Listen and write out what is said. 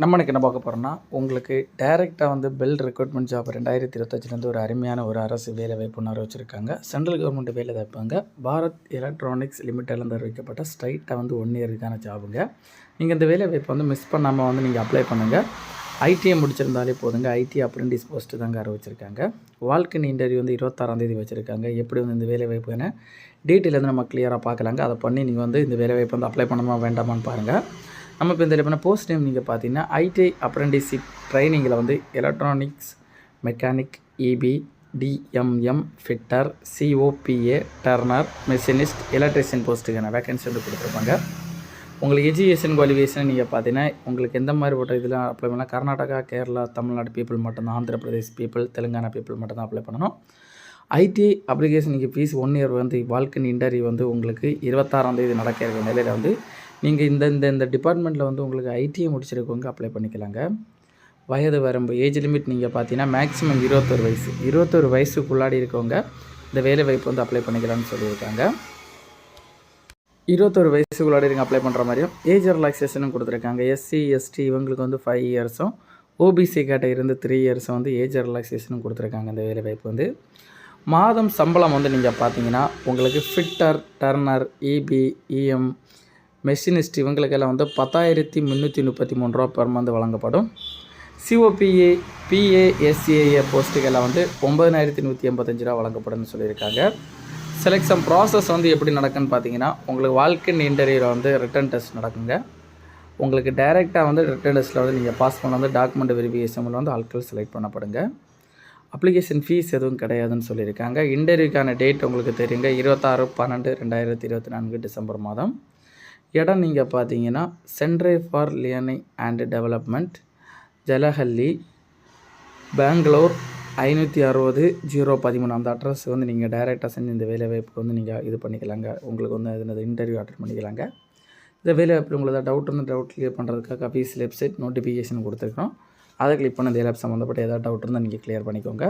நம்ம எனக்கு என்ன பார்க்க போகிறோம்னா உங்களுக்கு டைரெக்டாக வந்து பெல் ரெக்ரூட்மெண்ட் ஜாப் ரெண்டாயிரத்தி இருபத்தஞ்சிலேருந்து ஒரு அருமையான ஒரு அரசு வேலை வாய்ப்பு ஒன்று வச்சுருக்காங்க. சென்ட்ரல் கவர்மெண்ட் வேலை வாய்ப்பாங்க. பாரத் எலக்ட்ரானிக்ஸ் லிமிட்டட்லேருந்து அறிவிக்கப்பட்ட ஸ்ட்ரைட்டாக வந்து ஒன் இயருக்கான ஜாபுங்க நீங்கள் இந்த வேலை வாய்ப்பை வந்து மிஸ் பண்ணாமல் வந்து நீங்கள் அப்ளை பண்ணுங்கள் ஐடிஐ முடிச்சிருந்தாலே போதுங்க. ஐடி அப்ரெண்டிஸ் போஸ்ட்டு தாங்க அறிவிச்சிருக்காங்க. வாழ்க்கை இன்டர்வியூ வந்து இருபத்தாறாந்தேதி வச்சுருக்காங்க. எப்படி வந்து இந்த வேலை வாய்ப்புன்னு டீட்டெயில் வந்து நம்ம கிளியராக பார்க்கலாங்க. அதை பண்ணி நீங்கள் வந்து இந்த வேலை வாய்ப்பு வந்து அப்ளை பண்ணணுமா வேண்டாமான்னு பாருங்கள் நம்ம இப்போ இந்த இப்போ போஸ்ட் நேம் நீங்கள் பார்த்தீங்கன்னா ஐடிஐ அப்ரெண்டிஸ்ஷிப் ட்ரைனிங்கில் வந்து electronics mechanic EP DMM fitter COPA turner machinist electrician போஸ்ட்டுக்கான vacancy வந்து கொடுத்துருப்பாங்க. உங்களுக்கு எஜுகேஷன் குவாலிஃபிகேஷன் நீங்கள் பார்த்தீங்கன்னா உங்களுக்கு எந்த மாதிரி போட்ட இதில் அப்ளை பண்ணலாம்? கர்நாடகா கேரளா தமிழ்நாடு பீப்புள் மட்டும்தான் ஆந்திர பிரதேஷ் பீப்புள் தெலுங்கானா பீப்புள் மட்டும்தான் அப்ளை பண்ணணும். ஐடிஐ அப்ளிகேஷன் நீங்கள் ஃபீஸ் ஒன் இயர் வந்து வாழ்க்கை இன்டர்வியூ வந்து உங்களுக்கு இருபத்தாறாம் தேதி நடக்க இருக்கிற நிலையில் வந்து நீங்கள் இந்த இந்த இந்த டிபார்ட்மெண்ட்டில் வந்து உங்களுக்கு ஐடிஐ முடிச்சிருக்கவங்க அப்ளை பண்ணிக்கலாங்க. வயது வரம்பு ஏஜ் லிமிட் நீங்கள் பார்த்தீங்கன்னா மேக்ஸிமம் இருபத்தொரு வயசு. இருபத்தொரு வயசுக்குள்ளாடி இருக்கவங்க இந்த வேலை வாய்ப்பு வந்து அப்ளை பண்ணிக்கலாம்னு சொல்லியிருக்காங்க. இருபத்தொரு வயசுக்குள்ளாடி இருக்க அப்ளை பண்ணுற மாதிரியும் ஏஜ் ரிலாக்ஸேஷனும் கொடுத்துருக்காங்க. எஸ்சி எஸ்டி இவங்களுக்கு வந்து ஃபைவ் இயர்ஸும் ஓபிசி கேட்ட இருந்து த்ரீ இயர்ஸும் வந்து ஏஜ் ரிலாக்ஸேஷனும் கொடுத்துருக்காங்க இந்த வேலை வாய்ப்பு வந்து. மாதம் சம்பளம் வந்து நீங்கள் பார்த்தீங்கன்னா உங்களுக்கு fitter turner EP EM machinist இவங்களுக்கெல்லாம் வந்து பத்தாயிரத்தி முந்நூற்றி முப்பத்தி மூணு ரூபா பெர் மந்த் வழங்கப்படும். சிஓபிஏ பிஏஎஸ்சிஏஏ போஸ்ட்டுக்கெல்லாம் வந்து ஒம்பதனாயிரத்தி நூற்றி எண்பத்தஞ்சு ரூபா வழங்கப்படும்னு சொல்லியிருக்காங்க. செலெக்ஷன் ப்ராசஸ் வந்து எப்படி நடக்குன்னு பார்த்தீங்கன்னா உங்களுக்கு வாழ்க்கையின் இன்டர்வியூவில் வந்து ரிட்டன் டெஸ்ட் நடக்குங்க. உங்களுக்கு டைரெக்டாக வந்து ரிட்டன் டெஸ்ட்டில் வந்து நீங்கள் பாஸ் பண்ண வந்து டாக்குமெண்ட் வெரிஃபிகேஷன் வந்து ஆட்கள் செலக்ட் பண்ணப்படுங்க. அப்ளிகேஷன் ஃபீஸ் எதுவும் கிடையாதுன்னு சொல்லியிருக்காங்க. இன்டர்வியூக்கான டேட் உங்களுக்கு தெரியுங்க. இருபத்தாறு பன்னெண்டு ரெண்டாயிரத்தி இருபத்தி நான்கு டிசம்பர் மாதம். இடம் நீங்கள் பார்த்தீங்கன்னா centre for learning and development Jalahalli Bangalore ஐநூற்றி அறுபது ஜீரோ பதிமூணு. அந்த அட்ரஸ் வந்து நீங்கள் டைரெக்டாக செஞ்சு இந்த வேலை வாய்ப்புக்கு வந்து நீங்கள் இது பண்ணிக்கலாங்க. உங்களுக்கு வந்து அது இன்டர்வியூ அட்டன் பண்ணிக்கலாங்க. இந்த வேலை வாய்ப்பு உங்களுக்கு டவுட் வந்து டவுட் கிளியர் பண்ணுறதுக்காக அஃபீஸ் வெப்சைட் நோட்டிஃபிகேஷன் கொடுத்துருக்கோம் அதை கிளிக் பண்ண இந்த வேலை சம்மந்தப்பட்ட ஏதாவது டவுட் இருந்தால் நீங்கள் கிளியர் பண்ணிக்கோங்க.